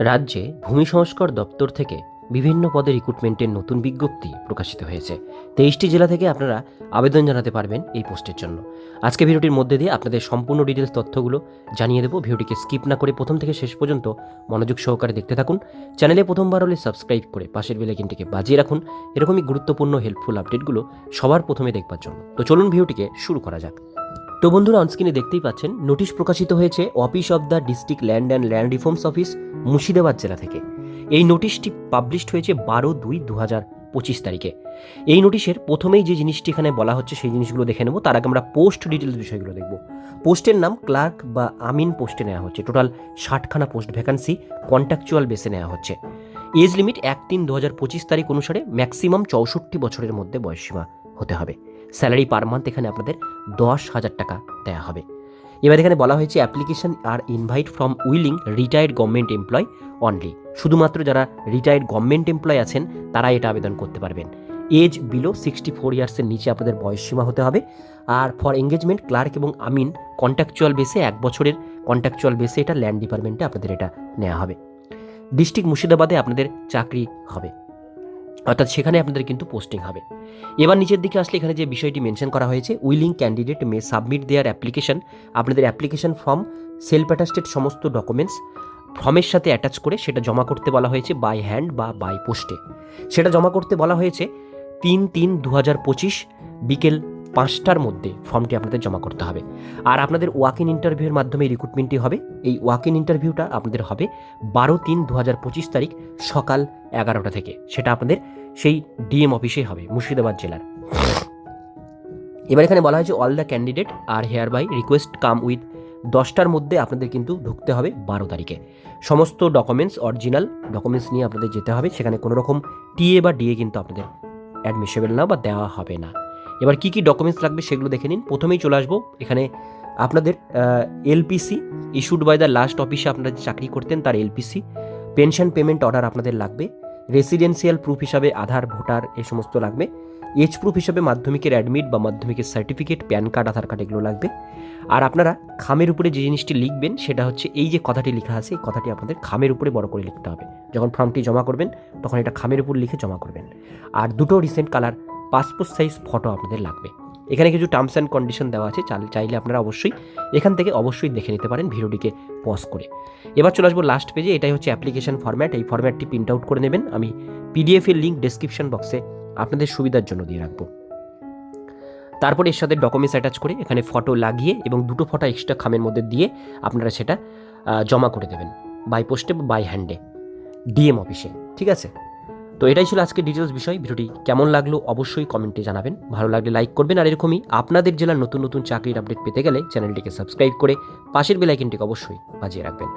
রাজ্যে ভূমি সংস্কার দপ্তর থেকে বিভিন্ন পদে রিক্রুটমেন্টের নতুন বিজ্ঞপ্তি প্রকাশিত হয়েছে। তেইশটি জেলা থেকে আপনারা আবেদন জানাতে পারবেন এই পোস্টের জন্য। আজকে ভিডিওটির মধ্যে দিয়ে আপনাদের সম্পূর্ণ ডিটেলস তথ্যগুলো জানিয়ে দেবো। ভিডিওটিকে স্কিপ না করে প্রথম থেকে শেষ পর্যন্ত মনোযোগ সহকারে দেখতে থাকুন। চ্যানেলে প্রথমবার হলে সাবস্ক্রাইব করে পাশের বেলাইকিনটিকে বাজিয়ে রাখুন। এরকমই গুরুত্বপূর্ণ হেল্পফুল আপডেটগুলো সবার প্রথমে দেখবার জন্য। তো চলুন ভিডিওটিকে শুরু করা যাক। তো বন্ধুরা অনস্ক্রিনে দেখতেই পাচ্ছেন, নোটিশ প্রকাশিত হয়েছে office of the district land and land reforms office, Murshidabad জেলা থেকে। এই নোটিশটি পাবলিশড হয়েছে বারো দুই দু হাজার পঁচিশ তারিখে। এই নোটিশের প্রথমেই যে জিনিসটি এখানে বলা হচ্ছে, সেই জিনিসগুলো দেখে নেব। তার আগে আমরা পোস্ট ডিটেলস বিষয়গুলো দেখব। পোস্টের নাম ক্লার্ক বা আমিন পোস্টে নেওয়া হচ্ছে। টোটাল ষাটখানা পোস্ট ভ্যাকান্সি কন্ট্রাকচুয়াল বেসে নেওয়া হচ্ছে। এজ লিমিট এক তিন দু হাজার পঁচিশ তারিখ অনুসারে ম্যাক্সিমাম চৌষট্টি বছরের মধ্যে বয়সসীমা হতে হবে। স্যালারি পার মান্থ এখানে আপনাদের দশ হাজার টাকা দেওয়া হবে। এবার এখানে বলা হয়েছে application are invite from willing retired government employ only. শুধুমাত্র যারা রিটায়ার্ড গভর্নমেন্ট এমপ্লয় আছেন, তারা এটা আবেদন করতে পারবেন। এজ বিলো সিক্সটি ফোর ইয়ার্সের নিচে আপনাদের বয়স সীমা হতে হবে। আর ফর এঙ্গেজমেন্ট ক্লার্ক এবং আমিন, কন্ট্রাকচুয়াল বেসে এক বছরের কন্ট্রাকচুয়াল বেসে এটা ল্যান্ড ডিপার্টমেন্টে আপনাদের এটা নেওয়া হবে। ডিস্ট্রিক্ট মুর্শিদাবাদে আপনাদের চাকরি হবে। অর্থাৎ সেখানে আপনাদের কিন্তু পোস্টিং হবে। এবার নিচের দিকে আসলে এখানে যে বিষয়টি মেনশন করা হয়েছে willing candidate may submit their application আপনাদের অ্যাপ্লিকেশন ফর্ম সেলফ অ্যাটাস্টেড সমস্ত ডকুমেন্টস ফর্মের সাথে অ্যাটাচ করে সেটা জমা করতে বলা হয়েছে বাই হ্যান্ড বা বাই পোস্টে সেটা জমা করতে বলা হয়েছে তিন তিন দু হাজার পঁচিশ বিকেল পাঁচটার মধ্যে ফর্মটি আপনাদের জমা করতে হবে। আর আপনাদের ওয়াক ইন ইন্টারভিউর মাধ্যমে রিক্রুটমেন্টটি হবে। এই ওয়াক ইন ইন্টারভিউটা আপনাদের হবে বারো তিন দু হাজার পঁচিশ তারিখ সকাল এগারোটা থেকে। সেটা আপনাদের সেই ডিএম অফিসে হবে, মুর্শিদাবাদ জেলার। এবার এখানে বলা হয়েছে all the candidate are hereby request come with দশটার মধ্যে আপনাদের কিন্তু ঢুকতে হবে বারো তারিখে। সমস্ত ডকুমেন্টস অরিজিনাল ডকুমেন্টস নিয়ে আপনাদের যেতে হবে। সেখানে কোনো রকম টিএ বা ডিএ কিন্তু আপনাদের অ্যাডমিশেবল না বা দেওয়া হবে না। এবার কি কি ডকুমেন্টস লাগবে সেগুলো দেখে নিন। প্রথমেই চলে আসব এখানে আপনাদের LPC issued by the last অফিসে আপনারা যে চাকরি করতেন তার এলপিসি পেনশন পেমেন্ট অর্ডার আপনাদের লাগবে রেসিডেন্সিয়াল প্রুফ হিসাবে আধার, ভোটার এ সমস্ত লাগবে এজ প্রুফ হিসাবে মাধ্যমিকের অ্যাডমিট বা মাধ্যমিকের certificate PAN card Aadhaar card এগুলো লাগবে। আর আপনারা খামের উপরে যে জিনিসটি লিখবেন সেটা হচ্ছে এই যে কথাটি লেখা আছে, এই কথাটি আপনাদের খামের উপরে বড় করে লিখতে হবে। যখন ফর্মটি জমা করবেন, তখন এটা খামের উপর লিখে জমা করবেন। আর দুটো recent colour passport size photo আপনাদের লাগবে। এখানে কিছু টার্মস অ্যান্ড কন্ডিশন দেওয়া আছে চাইলে আপনারা অবশ্যই এখান থেকে অবশ্যই দেখে নিতে পারেন ভিডিওটিকে পজ করে। এবার চলে আসব লাস্ট পেজে এটাই হচ্ছে অ্যাপ্লিকেশন ফরম্যাট এই ফরম্যাটটি প্রিন্ট আউট করে নেবেন। আমি পিডিএফের লিঙ্ক ডেসক্রিপশন বক্সে আপনাদের সুবিধার জন্য দিয়ে রাখব। তারপর এর সাথে ডকুমেন্টস অ্যাটাচ করে এখানে ফটো লাগিয়ে এবং দুটো ফটো এক্সট্রা খামের মধ্যে দিয়ে আপনারা সেটা জমা করে দেবেন। বাই পোস্টে বাই হ্যান্ডে ডিএম অফিসে ঠিক আছে? তো এটাই ছিল আজকে ডিটেলস বিষয়। ভিডিওটি কেমন লাগল অবশ্যই কমেন্টে জানাবেন। ভালো লাগলে লাইক করবেন আর এরকমই আপনাদের জেলার নতুন নতুন চাকরির আপডেট পেতে গেলে চ্যানেলটিকে সাবস্ক্রাইব করে পাশের বেলাইকনটিকে অবশ্যই বাজিয়ে রাখবেন।